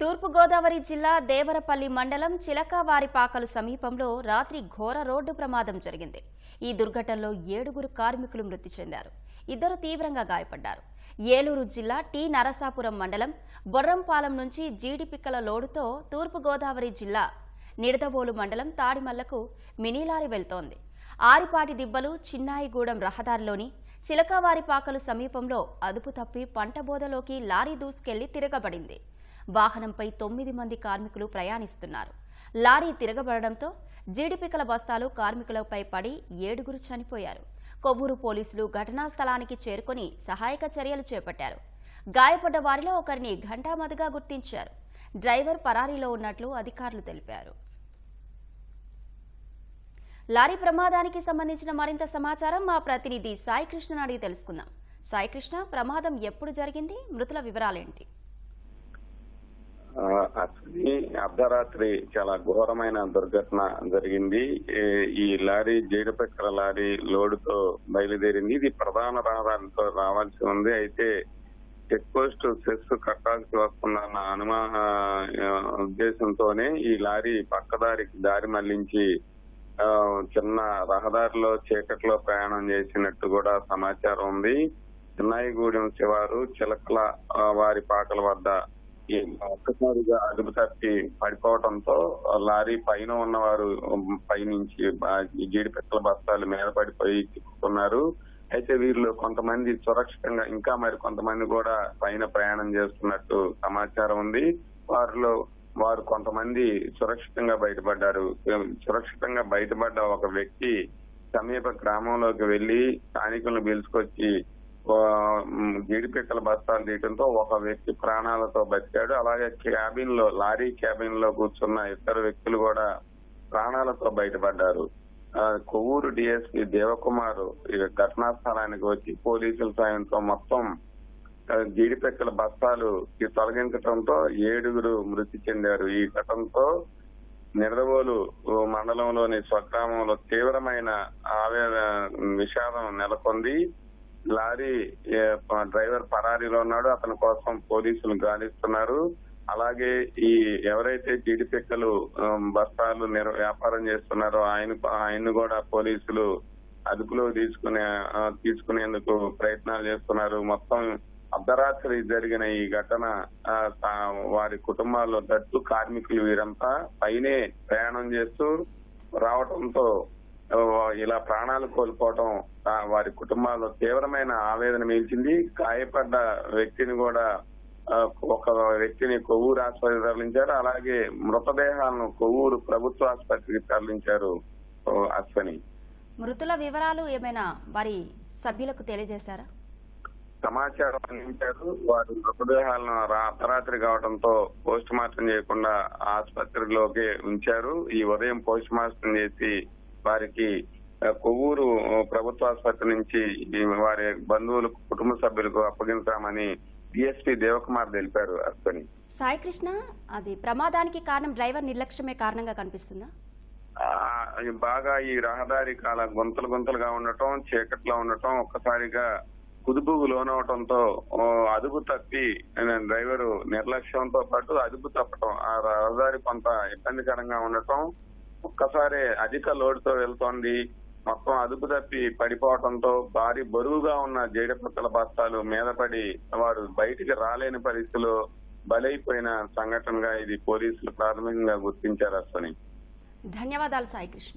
తూర్పుగోదావరి జిల్లా దేవరపల్లి మండలం చిలకావారిపాకలు సమీపంలో రాత్రి ఘోర రోడ్డు ప్రమాదం జరిగింది. ఈ దుర్ఘటనలో ఏడుగురు కార్మికులు మృతి చెందారు. ఇద్దరు తీవ్రంగా గాయపడ్డారు. ఏలూరు జిల్లా టి నరసాపురం మండలం బొర్రంపాలెం నుంచి జీడిపిక్కల లోడుతో తూర్పుగోదావరి జిల్లా నిడదవోలు మండలం తాడిమల్లకు మినీలారీ వెళ్తోంది. ఆరిపాటి దిబ్బలు చిన్నాయిగూడెం రహదారిలోని చిలకవారిపాకలు సమీపంలో అదుపు తప్పి పంటబోదలోకి లారీ దూసుకెళ్ళి తిరగబడింది. వాహనంపై తొమ్మిది మంది కార్మికులు ప్రయాణిస్తున్నారు. లారీ తిరగబడడంతో జీడిపికల బస్తాలు కార్మికులపై పడి ఏడుగురు చనిపోయారు. కొవ్వూరు పోలీసులు ఘటనా స్థలానికి చేరుకొని సహాయక చర్యలు చేపట్టారు. గాయపడ్డ వారిలో ఒకరిని ఘంటామదిగా గుర్తించారు. డ్రైవర్ పరారీలో ఉన్నట్లు అధికారులు తెలిపారు. లారీ ప్రమాదానికి సంబంధించిన మరింత సమాచారం మా ప్రతినిధి సాయికృష్ణ అడిగి తెలుసుకుందాం. సాయికృష్ణ ప్రమాదం ఎప్పుడు జరిగింది? మృతుల వివరాలేంటి? అర్ధరాత్రి చాలా ఘోరమైన దుర్ఘటన జరిగింది. ఈ లారీ జీడిపెక్కల లారీ లోడుతో బయలుదేరింది. ఇది ప్రధాన రహదారితో రావాల్సి ఉంది. అయితే చెక్ పోస్ట్ సెస్ కట్టాల్సి వస్తుందన్న అనుమాన ఉద్దేశంతోనే ఈ లారీ పక్కదారికి దారి మళ్ళించి చిన్న రహదారిలో చీకట్లో ప్రయాణం చేసినట్టు కూడా సమాచారం ఉంది. చిన్నాయిగూడెం శివారు చిలకల వారి పాకల వద్ద ఒక్కసారిగా అదుపు తప్పి పడిపోవడంతో లారీ పైన ఉన్నవారు పైనుంచి జీడిపెట్టల బస్తాలు మీద పడిపోయి చిక్కుకున్నారు అయితే వీళ్ళు కొంతమంది సురక్షితంగా ఇంకా మరి కొంతమంది కూడా పైన ప్రయాణం చేస్తున్నట్టు సమాచారం ఉంది. వారిలో వారు కొంతమంది సురక్షితంగా బయటపడ్డారు. సురక్షితంగా బయటపడ్డ ఒక వ్యక్తి సమీప గ్రామంలోకి వెళ్ళి స్థానికులను పిలుచుకొచ్చి ఆ, జీడిపిక్కల బస్తాలు తీయడంతో ఒక వ్యక్తి ప్రాణాలతో బతికాడు. అలాగే క్యాబిన్లో లారీ క్యాబిన్లో కూర్చున్న ఇద్దరు వ్యక్తులు కూడా ప్రాణాలతో బయటపడ్డారు. ఆ, కొవ్వూరు డిఎస్పి దేవకుమార్ ఈ ఘటనా స్థలానికి వచ్చి పోలీసుల సాయంతో మొత్తం ఆ, జీడిపెక్కల బస్తాలు తొలగించడంతో ఏడుగురు మృతి చెందారు. ఈ ఘటనతో నిడదవోలు మండలంలోని స్వగ్రామంలో తీవ్రమైన ఆవేదన విషాదం నెలకొంది. లారీ డ్రైవర్ పరారీలో ఉన్నాడు. అతని కోసం పోలీసులు గాలిస్తున్నారు. అలాగే ఈ ఎవరైతే జీడిపిక్కలు బస్తాలు వ్యాపారం చేస్తున్నారో ఆయన ఆయన్ని కూడా పోలీసులు అదుపులో తీసుకునే తీసుకునేందుకు ప్రయత్నాలు చేస్తున్నారు. మొత్తం అర్ధరాత్రి జరిగిన ఈ ఘటన వారి కుటుంబాల్లో దట్టు కార్మికులు వీరంతా పైనే ప్రయాణం చేస్తూ రావడంతో ఇలా ప్రాణాలు కోల్పోవడం ఆ, వారి కుటుంబాల్లో తీవ్రమైన ఆవేదన మిగిల్చింది. గాయపడ్డ వ్యక్తిని కూడా ఒక వ్యక్తిని కొవ్వూరు ఆసుపత్రికి తరలించారు. అలాగే మృతదేహాలను కొవ్వూరు ప్రభుత్వ ఆసుపత్రికి తరలించారు అశ్వని. మృతుల వివరాలు ఏమైనా వారి సభ్యులకు తెలియజేశారా? సమాచారం అందించారు. వారి మృతదేహాలను అర్ధరాత్రి కావడంతో పోస్ట్ మార్టం చేయకుండా ఆసుపత్రిలోకి ఉంచారు. ఈ ఉదయం పోస్ట్ మార్టం చేసి వారికి కొవ్వూరు ప్రభుత్వ ఆసుపత్రి నుంచి వారి బంధువులకు కుటుంబ సభ్యులకు అప్పగించామని డిఎస్పీ దేవకుమార్ తెలిపారు అశ్వని సాయి కృష్ణ అది ప్రమాదానికి కారణం డ్రైవర్ నిర్లక్ష్యమే కారణంగా కనిపిస్తుందా? బాగా ఈ రహదారి కాల గుంతలు గుంతలుగా ఉండటం చీకట్లో ఉండటం ఒక్కసారిగా కుదుపుకు లోనవటంతో అదుపు తప్పి డ్రైవరు నిర్లక్ష్యంతో పాటు అదుపు తప్పటం ఆ రహదారి కొంత ఇబ్బందికరంగా ఉండటం ఒక్కసారి అధిక లోడ్తో వెళ్తోంది. మొత్తం అదుపు తప్పి పడిపోవడంతో భారీ బరువుగా ఉన్న జీడిపక్కల బస్తాలు మీద పడి వారు బయటికి రాలేని పరిస్థితిలో బలైపోయిన సంఘటనగా ఇది పోలీసులు ప్రాథమికంగా గుర్తించారు అశ్వని. ధన్యవాదాలు సాయి కృష్ణ